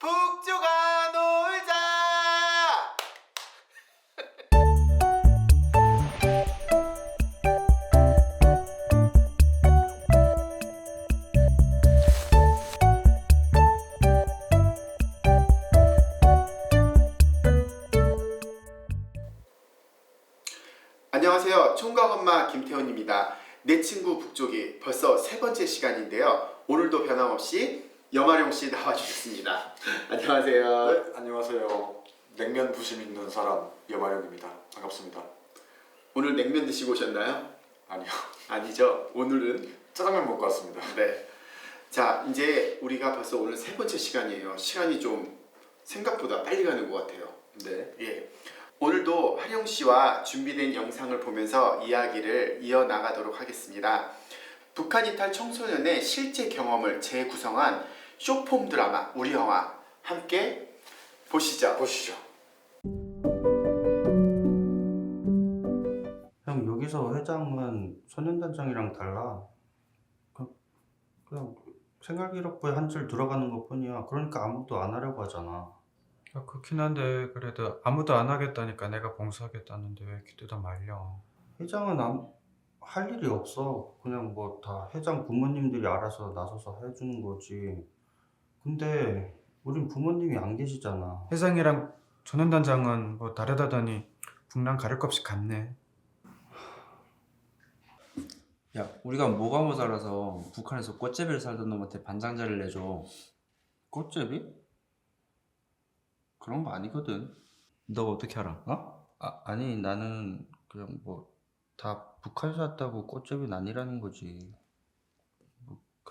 북조가 놀자. 안녕하세요. 총각 엄마 김태훈입니다. 내 친구 북쪽이 벌써 세 번째 시간인데요. 오늘도 변함없이 염아룡 씨 나와주셨습니다. 안녕하세요. 네, 안녕하세요. 냉면 부심 있는 사람 여마령입니다. 반갑습니다. 오늘 냉면 드시고 오셨나요? 아니요, 아니죠. 오늘은 짜장면 먹고 왔습니다. 네. 자 이제 우리가 벌써 오늘 세 번째 시간이에요. 시간이 좀 생각보다 빨리 가는 것 같아요. 네. 예. 오늘도 하령 씨와 준비된 영상을 보면서 이야기를 이어 나가도록 하겠습니다. 북한 이탈 청소년의 실제 경험을 재구성한 쇼폼 드라마 우리 영화 함께 보시죠. 보시죠. 형 여기서 회장은 소년단장이랑 달라. 그, 그냥 생활기록부에 한 줄 들어가는 것 뿐이야. 그러니까 아무도 안 하려고 하잖아. 아, 그렇긴 한데 그래도 아무도 안 하겠다니까 내가 봉사하겠다는데 왜 기대다 말려 회장은 아무- 할 일이 없어. 그냥 뭐 다 회장 부모님들이 알아서 나서서 해주는 거지. 근데 우린 부모님이 안 계시잖아. 회장이랑 전원단장은 뭐 다르다더니 북랑 가릴 것 없이 같네 야, 우리가 뭐가 모자라서 북한에서 꽃제비를 살던 놈한테 반장자를 내줘. 꽃제비? 그런 거 아니거든. 너가 어떻게 알아? 어? 아, 아니, 나는 그냥 뭐 다 북한에서 왔다고 꽃제비는 아니라는 거지.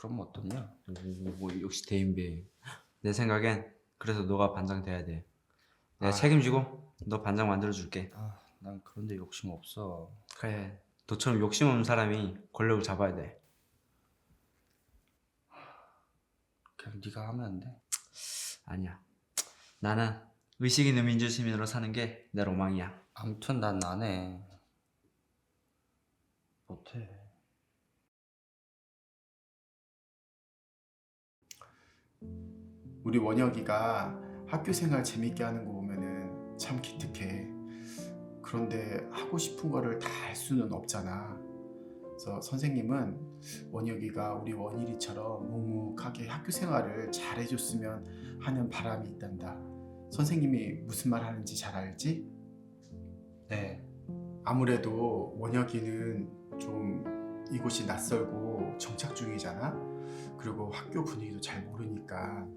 뭐, 그럼 어떻냐? 오, 뭐 역시 대인배. 내 생각엔 그래서 너가 반장 돼야 돼. 내가 아. 책임지고 너 반장 만들어 줄게. 아, 난 그런데 욕심 없어. 그래. 너처럼 욕심 없는 사람이 권력을 잡아야 돼. 그냥 네가 하면 안 돼? 아니야. 나는 의식 있는 민주시민으로 사는 게 내 로망이야. 아무튼 난 안 해. 못해. 우리 원혁이가 학교 생활 재밌게 하는 거 보면은 참 기특해. 그런데 하고 싶은 거를 다 할 수는 없잖아. 그래서 선생님은 원혁이가 우리 원일이처럼 묵묵하게 학교 생활을 잘 해줬으면 하는 바람이 있단다. 선생님이 무슨 말 하는지 잘 알지? 네. 아무래도 원혁이는 좀 이곳이 낯설고 정착 중이잖아. 그리고 학교 분위기도 잘 모르니까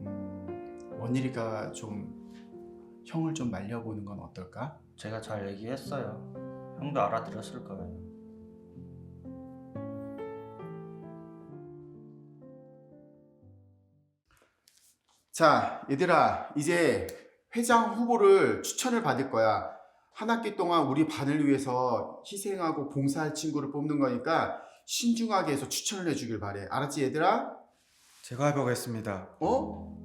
음, 원일이가 좀 형을 좀 말려보는 건 어떨까? 제가 잘 얘기했어요. 형도 알아들었을 거예요. 자, 얘들아, 이제 회장 후보를 추천을 받을 거야. 한 학기 동안 우리 반을 위해서 희생하고 봉사할 친구를 뽑는 거니까 신중하게 해서 추천을 해주길 바래. 알았지, 얘들아? 제가 해보겠습니다 어?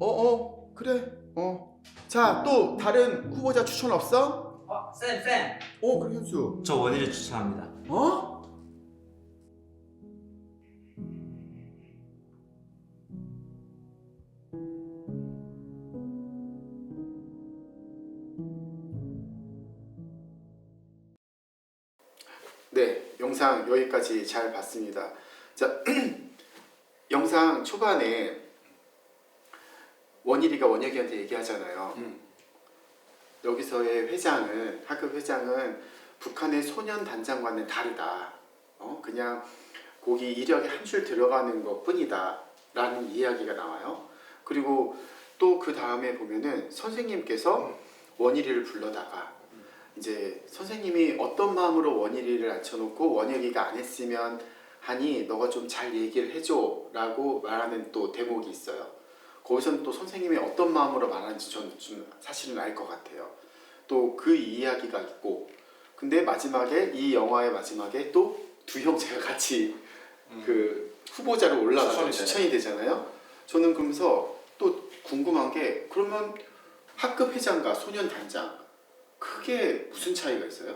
어, 어, 그래, 어. 자, 또 다른 후보자 추천 없어? 어, 쌤, 쌤. 어, 그래, 현수. 저 원희를 추천합니다. 어? 네, 영상 여기까지 잘 봤습니다. 자, 영상 초반에 원일이가 원혁이한테 얘기하잖아요. 음. 여기서의 회장은 학급 회장은 북한의 소년 단장과는 다르다. 어, 그냥 거기 이력에 한 줄 들어가는 것 뿐이다 라는 이야기가 나와요. 그리고 또 그 다음에 보면은 선생님께서 원일이를 불러다가 이제 선생님이 어떤 마음으로 원일이를 앉혀놓고 원혁이가 안 했으면 하니 너가 좀 잘 얘기를 해줘 라고 말하는 또 대목이 있어요. 거기서는 또 선생님이 어떤 마음으로 말하는지 저는 좀 사실은 알 것 같아요. 또 그 이야기가 있고 근데 마지막에 이 영화의 마지막에 또 두 형제가 같이 그 후보자로 올라가서 추천이 추천이 되잖아요. 저는 그러면서 또 궁금한 게 그러면 학급 회장과 소년 단장 그게 무슨 차이가 있어요?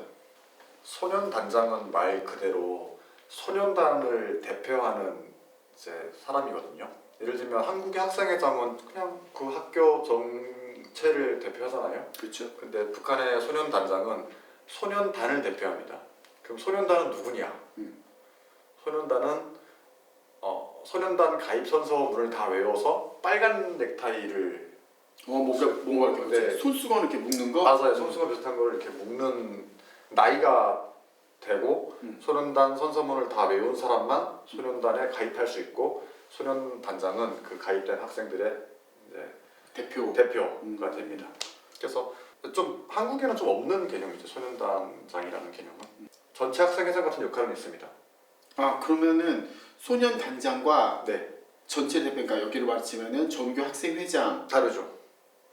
소년 단장은 말 그대로 소년단을 대표하는 이제 사람이거든요. 예를 들면 한국의 학생회장은 그냥 그 학교 정체를 대표하잖아요. 그렇죠. 근데 북한의 소년단장은 소년단을 대표합니다. 그럼 소년단은 누구냐? 음. 소년단은 어, 소년단 가입 선서문을 다 외워서 빨간 넥타이를 어 뭔가 뭔가 이렇게 네. 손수건 이렇게 묶는 거. 맞아요. 손수건 비슷한 거를 이렇게 묶는 나이가 되고 음. 소년단 선서문을 다 외운 사람만 소년단에 가입할 수 있고 소년단장은 그 가입된 학생들의 대표. 대표가 음. 됩니다. 그래서 좀 한국에는 좀 없는 개념이죠. 소년단장이라는 개념은 전체 학생 회장 같은 역할은 있습니다. 아 그러면은 소년 단장과 네, 전체 대표 그러니까 여기로 말치면은 전교 학생 회장 다르죠.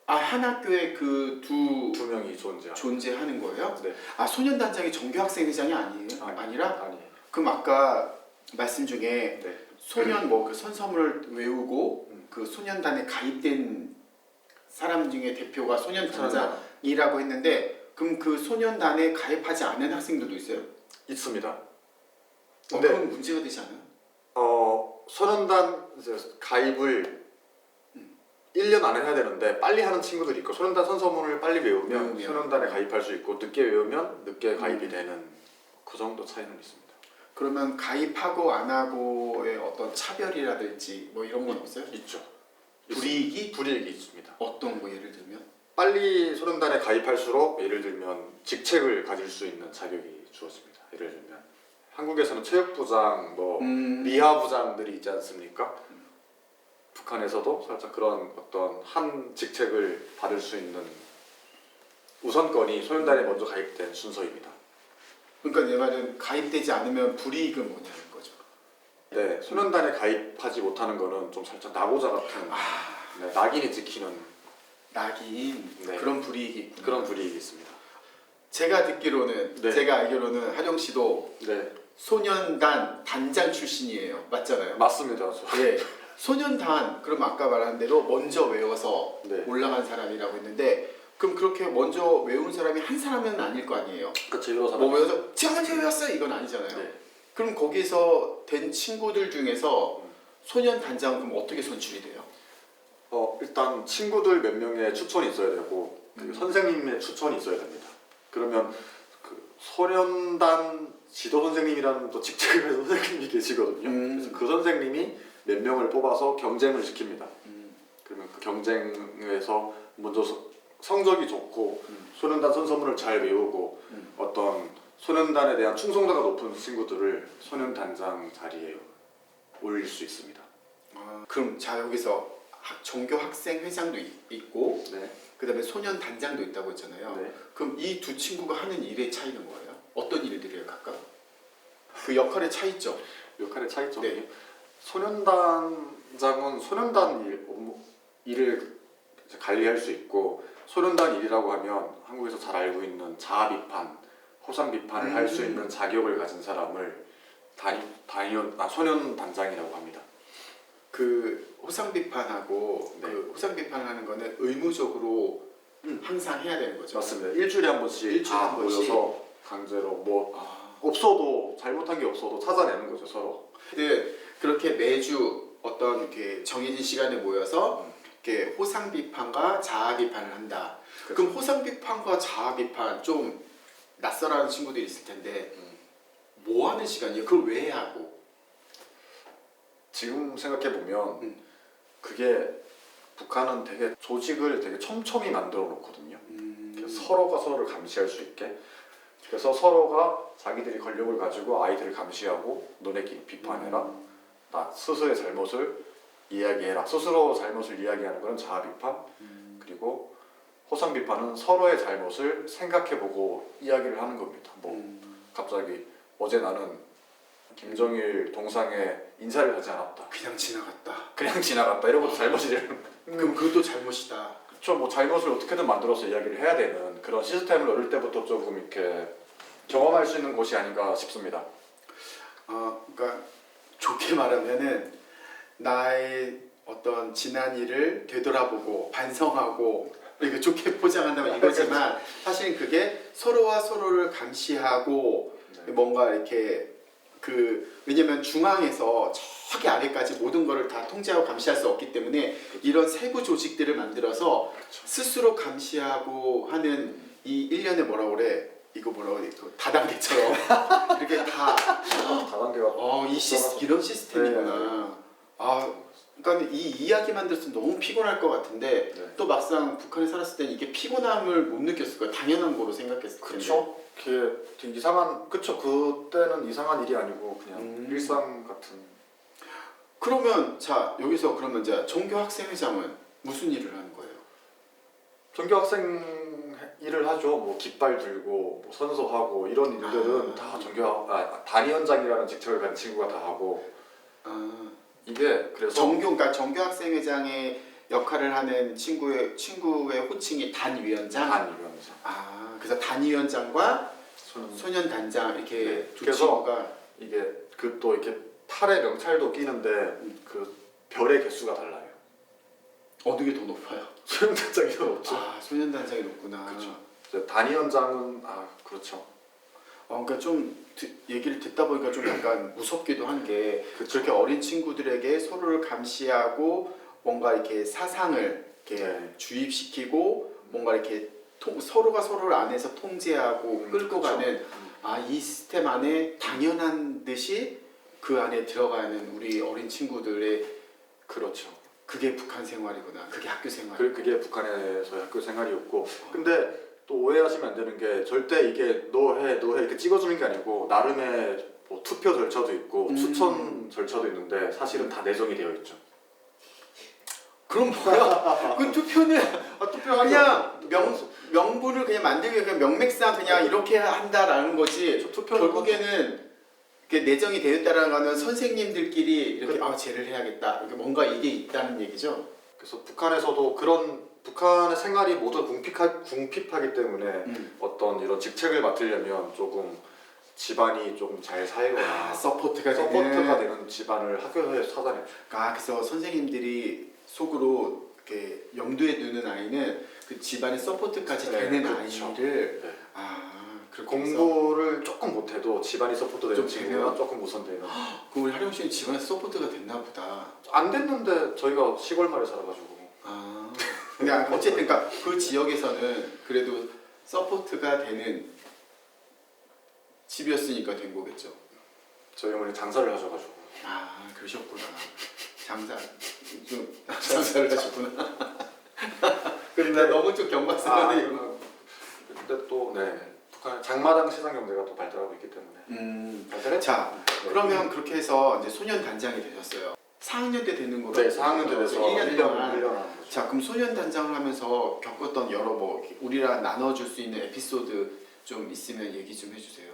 아 한 학교에 그 두 두 명이 존재하죠. 존재하는 거예요? 네, 아 소년 단장이 전교 학생 회장이 아니에요? 아니. 아니라 아니, 그럼 아까 말씀 중에 네, 소년 뭐 그 선서문을 외우고 음. 그 소년단에 가입된 사람 중에 대표가 소년 단장이라고 소년단 했는데 그럼 그 소년단에 가입하지 않은 학생들도 있어요? 있습니다. 어, 근데 그건 문제가 되지 않아요? 어 소년단 이제 가입을 1년 안에 해야 되는데 빨리 하는 친구들이 있고 소년단 선서문을 빨리 외우면 외우면. 소년단에 가입할 수 있고 늦게 외우면 늦게 가입이 음. 되는 그 정도 차이는 있습니다. 그러면 가입하고 안 하고의 어떤 차별이라든지 뭐 이런 건 없어요? 있죠. 불이익이 불이익이 있습니다. 어떤 거 예를 들면? 빨리 소년단에 가입할수록 예를 들면 직책을 가질 수 있는 자격이 주어집니다. 예를 들면 한국에서는 체육부장, 뭐 음, 미하부장들이 있지 않습니까? 북한에서도 살짝 그런 어떤 한 직책을 받을 수 있는 우선권이 소년단에 먼저 가입된 순서입니다. 그러니까 내 말은 가입되지 않으면 불이익은 뭐냐는 거죠. 네, 소년단에 가입하지 못하는 거는 좀 살짝 나고자 같은 아 네, 낙인이 찍히는 낙인 네. 그런 불이익이. 그런 불이익이 있습니다. 제가 듣기로는 네. 제가 알기로는 하령 씨도 네, 소년단 단장 출신이에요. 맞잖아요. 맞습니다. 저. 예. 소년단 그럼 아까 말한 대로 먼저 외워서 네, 올라간 사람이라고 했는데 그럼 그렇게 먼저 외운 사람이 한 사람은 아닐 거 아니에요. 여러 사람. 뭐 외워서 제가 먼저 외웠어요 이건 아니잖아요. 네. 그럼 거기서 된 친구들 중에서 소년 단장 그럼 어떻게 선출이 돼요? 어 일단 친구들 몇 명의 추천이 있어야 되고 그리고 음. 선생님의 추천이 있어야 됩니다. 그러면 그 소년단 지도 선생님이라는 또 직책의 선생님이 계시거든요. 음. 그래서 그 선생님이 몇 명을 뽑아서 경쟁을 시킵니다. 음, 그러면 그 경쟁에서 먼저 서- 성적이 좋고 음. 소년단 선서문을 잘 외우고 음. 어떤 소년단에 대한 충성도가 높은 친구들을 소년단장 자리에 올릴 수 있습니다. 아, 그럼 자 여기서 학- 전교 학생 회장도 있- 있고 네. 그다음에 소년 단장도 있다고 했잖아요. 네. 그럼 이 두 친구가 하는 일의 차이는 뭐예요? 어떤 일들이에요 각각? 그 역할의 차이죠. 역할의 차이점이 네. 소년단장은 소년단 일, 업무, 일을 이제 관리할 수 있고 소년단 일이라고 하면 한국에서 잘 알고 있는 자아 비판, 호상 비판을 할수 음. 있는 자격을 가진 사람을 단위 단위원 아 소년 단장이라고 합니다. 그 호상 비판하고 네. 그 호상 비판하는 거는 의무적으로 음. 항상 해야 되는 거죠. 맞습니다. 일주일에 한 번씩 일주일에 다 한 번씩? 모여서 강제로 뭐 아, 없어도 잘못한 게 없어도 찾아내는 거죠 서로. 근데 그렇게 매주 어떤 이렇게 정해진 시간에 모여서 음. 이렇게 호상 비판과 자아 비판을 한다. 그렇죠. 그럼 호상 비판과 자아 비판 좀 낯설어하는 친구들이 있을 텐데 음. 뭐 하는 시간이에요? 그걸 왜 하고? 지금 생각해 보면 음. 그게 북한은 되게 조직을 되게 촘촘히 만들어 놓거든요. 음, 그래서 서로가 서로를 감시할 수 있게. 그래서 서로가 자기들이 권력을 가지고 아이들을 감시하고 너네 기 비판해라. 음. 나 스스로의 잘못을 이야기해라. 스스로 잘못을 이야기하는 것은 자아 비판. 음. 그리고 호상 비판은 서로의 잘못을 생각해보고 이야기를 하는 겁니다. 뭐 음. 갑자기 어제 나는 김정일 동상에 인사를 하지 않았다. 그냥 지나갔다. 그냥 지나갔다. 이런 것도 잘못이라는. 그럼 그것도 잘못이다. 그렇죠. 뭐 잘못을 어떻게든 만들어서 이야기를 해야 되는 그런 시스템을 어릴 때부터 조금 이렇게 경험할 수 있는 곳이 아닌가 싶습니다. 어, 그러니까 좋게 말하면은 나의 어떤 지난 일을 되돌아보고 반성하고 이거 좋게 포장한다면 이거지만 사실은 그게 서로와 서로를 감시하고 네. 뭔가 이렇게 그 왜냐면 중앙에서 저기 아래까지 모든 거를 다 통제하고 감시할 수 없기 때문에 이런 세부 조직들을 만들어서 스스로 감시하고 하는 이 일련의 뭐라 그래? 이거 뭐라 그래 그 다단계처럼. 이렇게 다 이 시스, 이런 시스템이구나. 아, 그러니까 이 이야기만 때 너무 피곤할 것 같은데 네. 또 막상 북한에 살았을 때는 이게 피곤함을 못 느꼈을 거야. 당연한 거로 생각했을 텐데. 그쵸. 그게 되게 이상한 그쵸 그때는 이상한 일이 아니고 그냥 음. 일상 같은 그러면 자 여기서 그러면 이제 종교 학생회장은 무슨 일을 하는 거예요? 전교 학생 일을 하죠. 뭐 깃발 들고 뭐 선서하고 이런 일들은 아. 다 전교 아, 단위원장이라는 직책을 가진 친구가 다 하고 아, 이게 그래서 정교 그러니까 정교 학생회장의 역할을 하는 친구의 친구의 호칭이 단위원장. 단위원장. 아, 그래서 단위원장과 손- 소년 단장 이렇게 네, 두 그래서 친구가 이게 그 또 이렇게 팔에 명찰도 끼는데 그 별의 개수가 달라요. 어느 게 더 높아요? 소형단장이 더 높죠. 아, 소년 단장이 높구나. 그쵸. 이제 단위원장은 아 그렇죠. 어, 그러니까 좀 듣- 얘기를 듣다 보니까 좀 약간 무섭기도 한게 그쵸. 그렇게 어린 친구들에게 서로를 감시하고 뭔가 이렇게 사상을 이렇게 네. 주입시키고 뭔가 이렇게 통- 서로가 서로를 안에서 통제하고 음, 끌고 그쵸. 가는 아이 시스템 안에 당연한 듯이 그 안에 들어가는 우리 어린 친구들의 그렇죠. 그게 북한 생활이구나. 그게 학교 생활. 그, 그게 북한에서의 학교 생활이었고 근데 또 오해하시면 안 되는 게 절대 이게 너 해 너 해 이렇게 찍어주는 게 아니고 나름의 뭐 투표 절차도 있고 음. 추천 절차도 있는데 사실은 다 내정이 되어 있죠. 그럼 뭐야? 그 투표는 아 투표하면 그냥 명 명분을 그냥 만들기 위해 그냥 명맥상 그냥 이렇게 한다라는 거지. 저 투표는 결국에는 내정이 되었다라는 거는 선생님들끼리 이렇게 아 쟤를 해야겠다. 이렇게 뭔가 이게 있다는 얘기죠. 그래서 북한에서도 그런 북한의 생활이 모두 궁핍하, 궁핍하기 때문에 음. 어떤 이런 직책을 맡으려면 조금 집안이 조금 잘 살거나 아, 서포트가 되는. 서포트가 되는 집안을 학교에서 찾아내죠. 아 그래서 선생님들이 속으로 이렇게 염두에 두는 아이는 그 집안의 서포트까지 네, 되는 그렇죠. 아이를 네. 아 그렇게 해서 공부를 집안이 서포트 되는 좀 친구가 조금 우선되는. 그 우리 하령 씨는 집안에 서포트가 됐나 보다. 안 됐는데 저희가 시골 마을에 살아가지고 아, 근데 어쨌든 그러니까 그 지역에서는 그래도 서포트가 되는 집이었으니까 된 거겠죠. 저희 어머니 장사를 하셔가지고 아, 그러셨구나. 장사 좀 장사를 하셨구나. 근데 너무 좀 경박스러운데 이거. 근데 또 네 북한 장마당 시장 경제가 또 발달하고 있기 때문에 음, 발달했죠. 자, 네. 그러면 그렇게 해서 이제 소년 단장이 되셨어요. 4학년 때 되는 거로. 네 4학년 때 돼서 1년 1년 동안 1년 하는 거죠. 자 그럼 소년 단장을 하면서 겪었던 여러 뭐 우리랑 나눠줄 수 있는 에피소드 좀 있으면 얘기 좀 해주세요.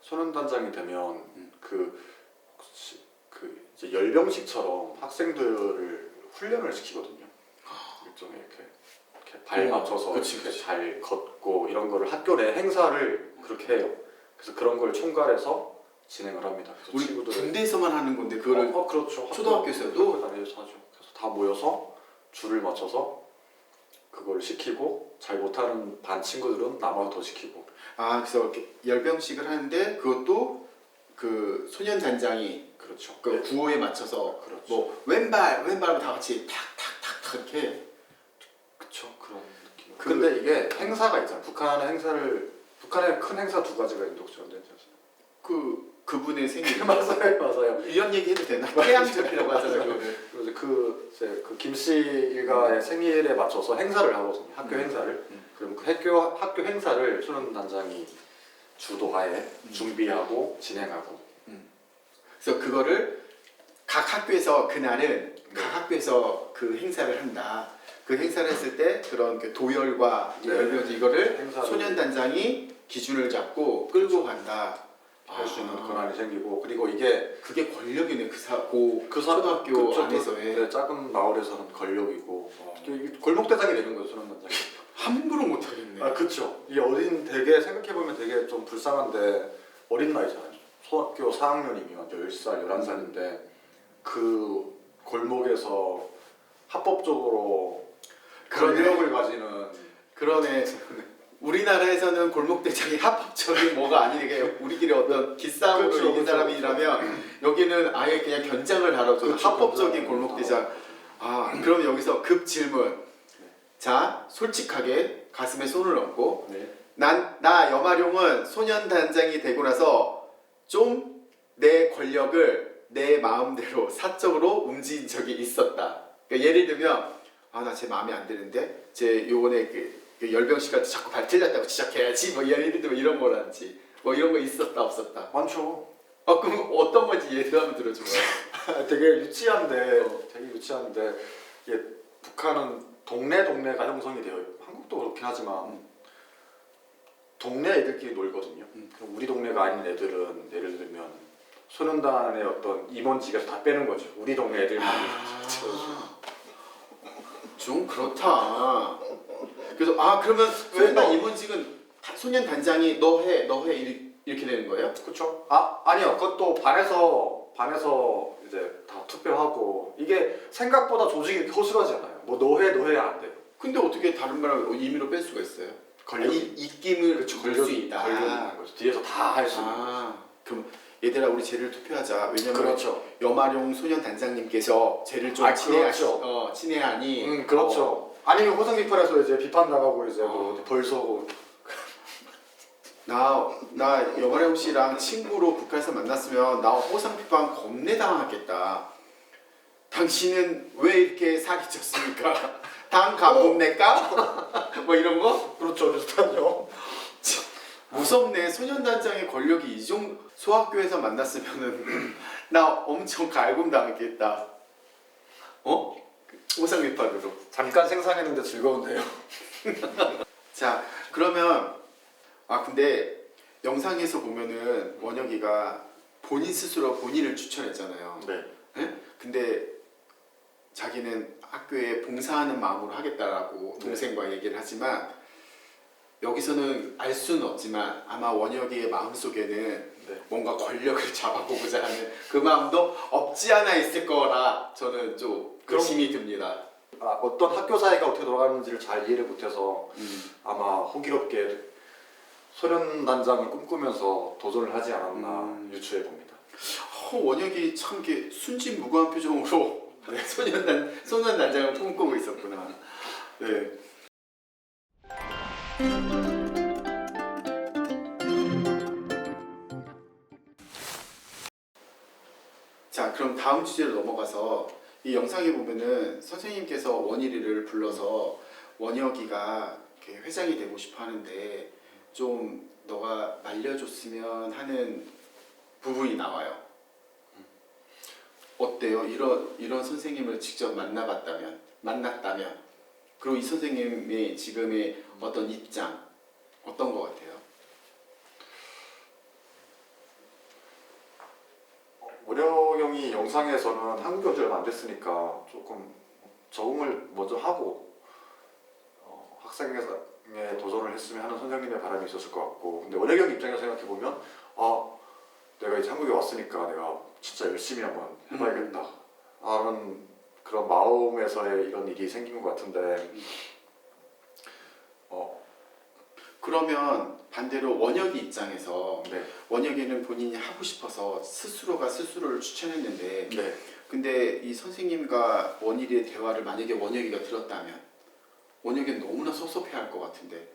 소년 단장이 되면 음. 그, 시- 그 이제 열병식처럼 학생들을 훈련을 시키거든요. 일종의 이렇게, 이렇게 발 어, 맞춰서 그치, 그치. 잘 걷고 이런 거를 학교 내 행사를 그렇게 해요. 그래서 그런 걸 총괄해서 진행을 합니다. 그래서 우리 친구들을 군대에서만 하는 건데 그거를 어, 어, 그렇죠. 초등학교에서도? 학교 다니면서 하죠. 그래서 다 모여서 줄을 맞춰서 그걸 시키고 잘 못하는 반 친구들은 남아서 더 시키고 아 그래서 이렇게 열병식을 하는데 그것도 그 소년 단장이 그렇죠. 그 구호에 맞춰서 그렇죠. 뭐 왼발 왼발로 다 같이 탁탁탁탁 이렇게. 그- 근데 이게 행사가 있잖아요. 북한의 행사를 북한의 큰 행사 두 가지가 언제 아세요? 그 그분의 생일 맞아요, 맞아요. 이런 얘기 해도 되나? 태양절이라고 하잖아요. 그래서 그 이제 그 김씨 일가의 생일에 맞춰서 행사를 하거든요. 학교 음. 행사를. 음. 그럼 그 학교 학교 행사를 수련 단장이 주도하에 음. 준비하고 진행하고. 그래서 그거를 각 학교에서 그날은 네. 각 학교에서 그 행사를 한다. 그 행사를 했을 때 그런 그 도열과 네. 열병 이거를 행사를 소년 단장이 기준을 잡고 끌고 간다. 할 수 있는 아. 권한이 생기고 그리고 이게 그게 권력이네 그 사, 고그 사- 초등학교 그쪽 안에서의 그, 네, 작은 마을에서는 권력이고 어. 골목 대장이 되는 거예요 소년 단장이. 함부로 못 하겠네. 아 그쵸. 이 어린 되게 생각해 보면 되게 좀 불쌍한데 어린 나이잖아요. 초등학교 4학년이면 10살, 11살인데 그 골목에서 합법적으로 그러네. 권력을 가지는 그러네. 우리나라에서는 골목대장이 합법적인 뭐가 아니게 우리끼리 어떤 기싸움으로 그렇죠, 이긴 그렇죠, 사람이라면 여기는 아예 그냥 견장을 달아줘 그렇죠, 합법적인 견장. 골목대장 아 그럼 여기서 급 질문 자 솔직하게 가슴에 손을 얹고 네. 난 나 염아룡은 소년 단장이 되고 나서 좀 내 권력을 내 마음대로 사적으로 움직인 적이 있었다. 그러니까 예를 들면 아나쟤 마음에 안 드는데 쟤 요번에 그, 그 열병 씨가 자꾸 발 틀렸다고 지적해야지 뭐 예를 들면 이런 거라든지 뭐 이런 거 있었다 없었다. 많죠. 어 그럼 어떤 건지 예를 한번 들어줘 봐. 되게 유치한데 되게 유치한데 이게 북한은 동네 동네가 형성이 되어 있고 한국도 그렇긴 하지만 동네 애들끼리 놀거든요. 음. 그럼 우리 동네가 아닌 애들은 예를 들면 소년단의 어떤 임원직에서 다 빼는 거죠. 우리 동네 애들만. 좀 그렇다. 그래서 아 그러면 왜 소년 너- 임원직은 다- 소년 단장이 너 해 너 해 이렇게 되는 거예요? 그렇죠? 아 아니요. 그것도 반에서 반에서 이제 다 투표하고 이게 생각보다 조직이 허술하지 않아요. 뭐 너해 너해 안 돼요. 근데 어떻게 다른 말을 임의로 뺄 수가 있어요? 아, 이, 입김을 그렇죠. 걸수 있다. 걸려 있는 거죠. 뒤에서 다 할 수 있는. 아, 그럼 얘들아 우리 쟤를 투표하자. 왜냐면 그렇죠. 염아룡 소년 단장님께서 쟤를 좀 아, 친애하시, 그렇죠. 어, 친애하니. 음 그렇죠. 아니면 호성 비판에서 이제 비판 나가고 이제 뭐 어. 벌 쏘고 나, 나 염아룡 씨랑 친구로 북한에서 만났으면 나 호상 비판 겁내 당하겠다. 당신은 왜 이렇게 살이 쪘습니까? 당 가봅니까? 뭐 이런 거? 그렇죠 비슷하죠. 무섭네. 소년단장의 권력이 이 정도 소학교에서 만났으면은 나 엄청 갈굼 당했겠다. 어? 호상비판으로. 잠깐 생산했는데 즐거운데요. 자 그러면 아 근데 영상에서 보면은 원혁이가 본인 스스로 본인을 추천했잖아요. 네. 예? 근데 자기는 학교에 봉사하는 마음으로 하겠다라고 네. 동생과 얘기를 하지만 여기서는 알 수는 없지만 아마 원혁이의 마음 속에는 네. 뭔가 권력을 잡아보고자 하는 그 마음도 없지 않아 있을 거라 저는 좀 그럼- 의심이 듭니다. 아, 어떤 학교 사회가 어떻게 돌아가는지를 잘 이해를 못해서 음. 아마 호기롭게 소년 단장을 꿈꾸면서 도전을 하지 않았나 음. 유추해 봅니다. 어, 원혁이 참 이렇게 순진무구한 표정으로 소년 단 소년 단장을 꿈꾸고 있었구나. 네. 가서 이 영상에 보면은 선생님께서 원일이를 불러서 원혁이가 회장이 되고 싶어 하는데 좀 너가 말려줬으면 하는 부분이 나와요. 어때요? 이런 이런 선생님을 직접 만나봤다면 만났다면 그리고 이 선생님의 지금의 어떤 입장 어떤 것 같아요? 오려 형이 영상에서는 온지 얼마 안 됐으니까 조금 적응을 먼저 하고 어, 학생에 도전을 했으면 하는 선생님의 바람이 있었을 것 같고 근데 형 입장에서 생각해 보면 아 내가 이제 한국에 왔으니까 내가 진짜 열심히 한번 해봐야겠다. 라는 그런 마음에서의 이런 일이 생긴 것 같은데 어, 그러면 반대로 원혁이 입장에서 네, 원혁이는 본인이 하고 싶어서 스스로가 스스로를 추천했는데 네. 근데 이 선생님과 원일이의 대화를 만약에 원혁이가 들었다면 원혁이는 너무나 섭섭해할 것 같은데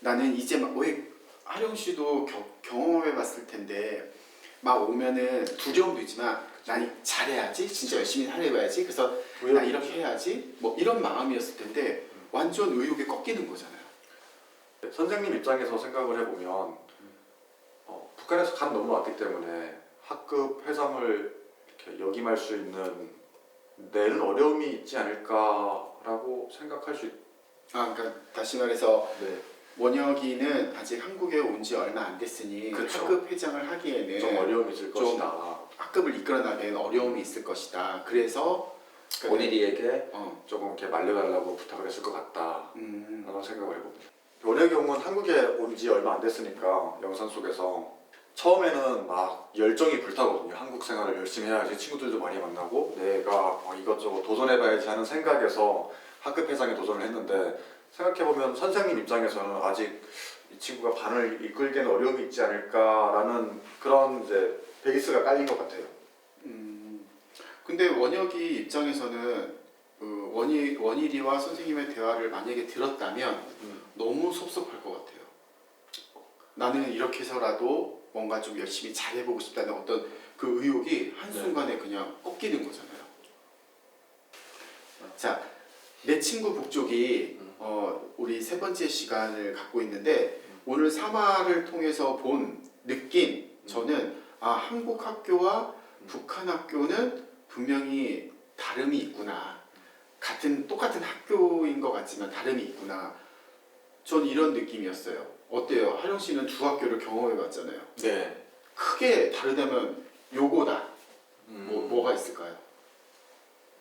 나는 이제 막왜 하령 씨도 겨- 경험해 봤을 텐데 막 오면은 두려움도 있지만 난 잘해야지 진짜 열심히 하려야지 그래서 나 이렇게 해야지 뭐 이런 마음이었을 텐데 완전 의욕에 꺾이는 거잖아요. 네, 선생님 입장에서 생각을 해보면 어, 북한에서 간 넘어왔기 때문에 학급 회장을 이렇게 역임할 수 있는 내는 어려움이 있지 않을까라고 생각할 수 있. 아 그러니까 다시 말해서 네. 원혁이는 아직 한국에 온 지 얼마 안 됐으니 그쵸. 학급 회장을 하기에는 좀 어려움이 있을 좀 것이다. 학급을 이끌어나기에는 어려움이 있을 것이다. 그래서 원일이에게 어, 조금 이렇게 말려달라고 부탁을 했을 것 같다. 음, 라는 생각을 해봅니다. 경우는 한국에 온 지 얼마 안 됐으니까 영상 속에서 처음에는 막 열정이 불타거든요. 한국 생활을 열심히 해야지 친구들도 많이 만나고 내가 어, 이것저것 도전해봐야지 하는 생각에서 학급 회장에 도전을 했는데 생각해 보면 선생님 입장에서는 아직 이 친구가 반을 이끌기에는 어려움이 있지 않을까라는 그런 이제 베이스가 깔린 것 같아요. 음, 근데 원혁이 입장에서는 그 원희, 원일이와 선생님의 대화를 만약에 들었다면 음. 너무 섭섭할 것 같아요. 나는 이렇게 해서라도 뭔가 좀 열심히 잘해보고 싶다는 어떤 그 의욕이 한순간에 그냥 꺾이는 거잖아요. 자, 내 친구 북쪽이 음. 어, 우리 세 번째 시간을 갖고 있는데 오늘 3화를 통해서 본 느낌 저는 아 한국 학교와 북한 학교는 분명히 다름이 있구나. 같은 똑같은 학교인 것 같지만 다름이 있구나. 전 이런 느낌이었어요. 어때요? 하령 씨는 두 학교를 경험해 봤잖아요. 네. 크게 다르다면 요거다. 음. 뭐 뭐가 있을까요?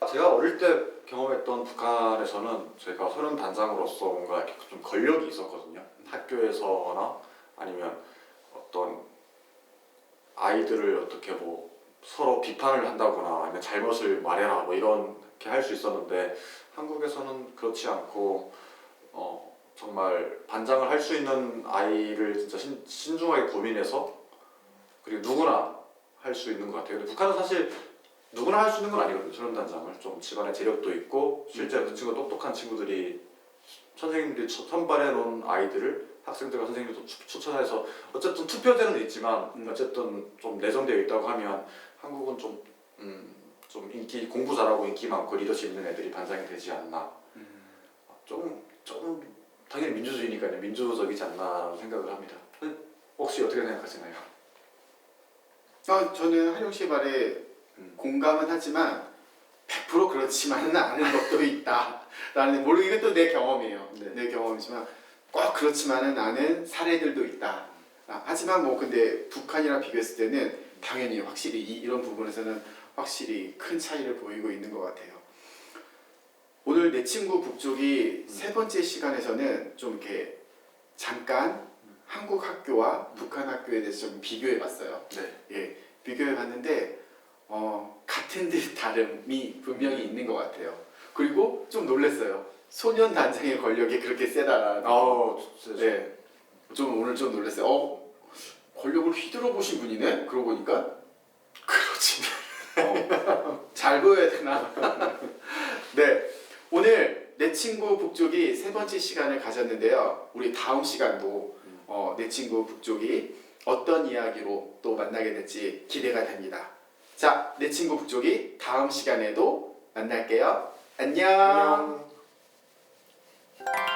제가 어릴 때 경험했던 북한에서는 제가 소련 단장으로서 뭔가 이렇게 좀 권력이 있었거든요. 학교에서나 아니면 어떤 아이들을 어떻게 뭐 서로 비판을 한다거나 아니면 잘못을 말해라 뭐 이렇게 할 수 있었는데 한국에서는 그렇지 않고 어 정말 반장을 할 수 있는 아이를 진짜 신, 신중하게 고민해서 그리고 누구나 할 수 있는 것 같아요. 근데 북한은 사실 누구나 할 수 있는 건 아니거든요. 소련 단장을 좀 집안에 재력도 있고 실제 그 친구 똑똑한 친구들이 선생님들이 처- 선발해 놓은 아이들을 학생들과 선생님들도 추- 추천해서 어쨌든 투표제는 있지만 음. 어쨌든 좀 내정되어 있다고 하면 한국은 좀, 음, 좀 인기 공부 잘하고 인기 많고 리더십 있는 애들이 반장이 되지 않나 좀, 좀 당연히 민주주의니까요 민주적이지 않나라는 생각을 합니다. 혹시 어떻게 생각하시나요? 아, 저는 하령 씨 말에 음. 공감은 하지만 100% 그렇지만은 않은 것도 있다라는 모르 이건 또내 경험이에요. 네. 내 경험이지만 꼭 그렇지만은 않은 사례들도 있다. 아, 하지만 뭐 근데 북한이랑 비교했을 때는 당연히 확실히 이, 이런 부분에서는 확실히 큰 차이를 보이고 있는 것 같아요. 오늘 내 친구 북쪽이 세 번째 시간에서는 좀 이렇게 잠깐 한국 학교와 북한 학교에 대해서 좀 비교해 봤어요. 네. 예, 비교해 봤는데 어, 같은 듯 다름이 분명히 있는 것 같아요. 그리고 좀 놀랐어요. 소년 단장의 권력이 그렇게 세다라는. 진짜 네, 좀 오늘 좀 놀랐어요. 어, 권력을 휘두르 보신 분이네. 그러고 보니까 그렇지. 어, 잘 보여야 되나? 네, 오늘 내 친구 북쪽이 세 번째 시간을 가졌는데요. 우리 다음 시간도 어, 내 친구 북쪽이 어떤 이야기로 또 만나게 될지 기대가 됩니다. 자, 내 친구 북쪽이 다음 시간에도 만날게요. 안녕. 안녕.